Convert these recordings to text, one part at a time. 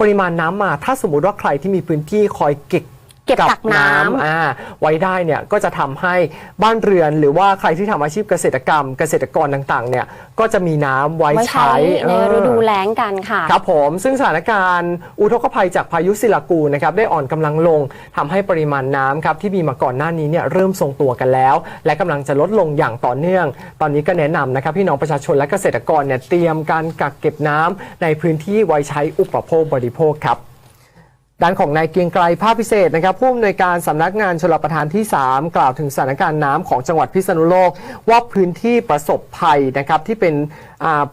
ปริมาณน้ำมา ถ้าสมมุติว่าใครที่มีพื้นที่คอยเก็บ ก็บกักน้ำอ่าไว้ได้เนี่ยก็จะทำให้บ้านเรือนหรือว่าใครที่ทำอาชีพเกษตรกรรม เกษตรกรต่างๆเนี่ยก็จะมีน้ำไว้ไว้ใช้ใช้ในเออฤดูแล้งกันค่ะครับผมซึ่งสถานการณ์อุทกภัยจากพายุศิลากูนะครับได้อ่อนกำลังลงทำให้ปริมาณน้ำครับที่มีมาก่อนหน้านี้เนี่ยเริ่มทรงตัวกันแล้ว และกำลังจะลดลงอย่างต่อเนื่อง ตอนนี้ก็แนะนำนะครับพี่น้องประชาชนและเกษตรกรเนี่ยเตรียมการกักเก็บน้ำในพื้นที่ไว้ใช้อุปโภคบริโภคครับ ด้านของนายเกียงไกรภาพพิเศษนะครับผู้อำนวยการสำนักงานชลประทานที่ 3 กล่าวถึงสถานการณ์น้ำของจังหวัดพิษณุโลก ว่าพื้นที่ประสบภัยนะครับที่เป็น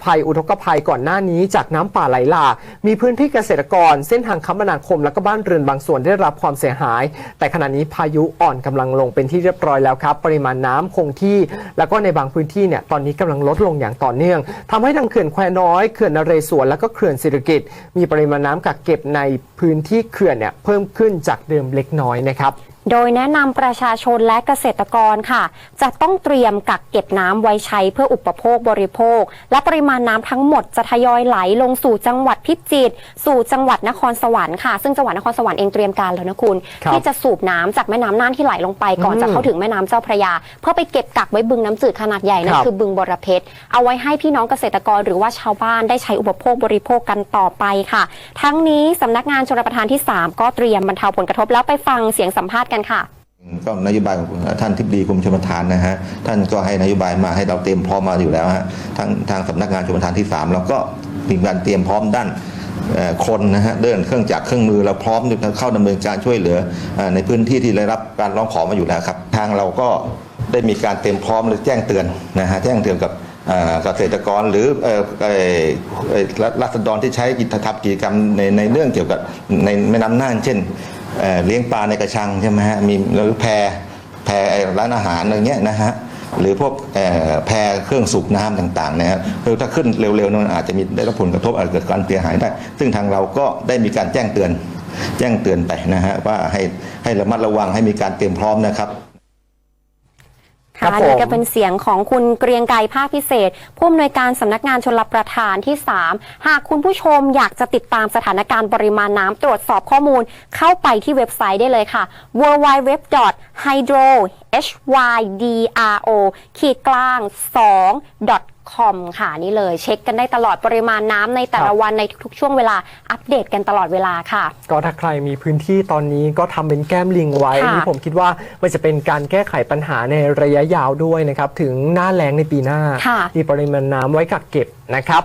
ภัยอุทกภัยก่อนหน้านี้จากน้ำป่าไหลหลากมีพื้นที่เกษตรกร เส้นทางคมนาคมและก็บ้านเรือนบางส่วนได้รับความเสียหาย แต่ขณะนี้พายุอ่อนกำลังลงเป็นที่เรียบร้อยแล้วครับ ปริมาณน้ำคงที่ แล้วก็ในบางพื้นที่เนี่ยตอนนี้กำลังลดลงอย่างต่อเนื่องทำให้ทางเขื่อนแควน้อยเขื่อนนเรศวรและก็เขื่อนสิริกิตมีปริมาณน้ำกักเก็บในพื้นที่เขื่อนเนี่ยเพิ่มขึ้นจากเดิมเล็กน้อยนะครับ โดยแนะนำประชาชนและเกษตรกรค่ะ จะต้องเตรียมกักเก็บน้ำไว้ใช้เพื่ออุปโภคบริโภค และปริมาณน้ำทั้งหมดจะทยอยไหลลงสู่จังหวัดพิจิตรสู่จังหวัดนครสวรรค์ค่ะ ซึ่งจังหวัดนครสวรรค์เองเตรียมการแล้วนะคุณครับที่จะสูบน้ำจากแม่น้ำน่านที่ไหลลงไปก่อนอืมจะเข้าถึงแม่น้ำเจ้าพระยา เพื่อไปเก็บกักไว้บึงน้ำจืดขนาดใหญ่นั่คนรับคือบึงบรเพชรเอาไว้ให้พี่น้องเกษตรกรหรือว่าชาวบ้านได้ใช้อุปโภคบริโภคกันต่อไปค่ะ ทั้งนี้สำนักงานชลประทานที่ 3 ก็เตรียมบรรเทาผลกระทบแล้วไปฟังเสียงสัมภาษณ์กันค่ะก็นโยบายของท่านทิบดีกรมชลประทานนะฮะท่านก็ให้นโยบายมาให้เราเตรียมพร้อมมาอยู่แล้วฮะทางทางสำนักงานชลประทานที่3เราก็มีการเตรียมพร้อมด้านคนนะฮะเดินเครื่องจักรเครื่องมือเราพร้อมที่จะเข้าดำเนินการช่วยเหลือในพื้นที่ที่ได้รับการร้องขอมาอยู่แล้วครับทางเราก็ได้มีการเตรียมพร้อมและแจ้งเตือนนะฮะแจ้งเตือนกับเกษตรกรหรือเอ่อเอ่อเอ่อรัษฎรที่ใช้กิจทำกิจกรรมในในเรื่องเกี่ยวกับในแม่น้ำน่านเช่น เเลี้ยงปลาในกระชังใช่ไหมฮะมีหรือแพแพไอ้ร้านอาหารอะไรเงี้ยนะฮะหรือพวกเอ่อแพเครื่องสูบน้ำต่างๆนะฮะคือถ้าขึ้นเร็วๆนั้นอาจจะมีได้รับผลกระทบอาจเกิดการเสียหายได้ ซึ่งทางเราก็ได้มีการแจ้งเตือน แจ้งเตือนไปนะฮะว่าให้ให้ระมัดระวังให้มีการเตรียมพร้อมนะครับ ครับค่ะนี่ผมก็เป็นเสียงของคุณเกรียงไกรภาคพิเศษ ผู้อำนวยการสำนักงานชลประทานที่ 3 หากคุณผู้ชมอยากจะติดตามสถานการณ์ปริมาณน้ำตรวจสอบข้อมูล เข้าไปที่เว็บไซต์ได้เลยค่ะ www.hydro hydro ขีดกลาง2 com ค่ะนี่เลย เช็คกันได้ตลอดปริมาณน้ำในแต่ละวันในทุกๆ ช่วงเวลาอัปเดตกันตลอดเวลาค่ะ ก็ถ้าใครมีพื้นที่ตอนนี้ก็ทำเป็นแก้มลิงไว้ค่ะอันนี้ผมคิดว่ามันจะเป็นการแก้ไขปัญหาในระยะยาวด้วยนะครับ ถึงหน้าแล้งในปีหน้า ค่ะ มีปริมาณน้ำไว้กักเก็บนะครับ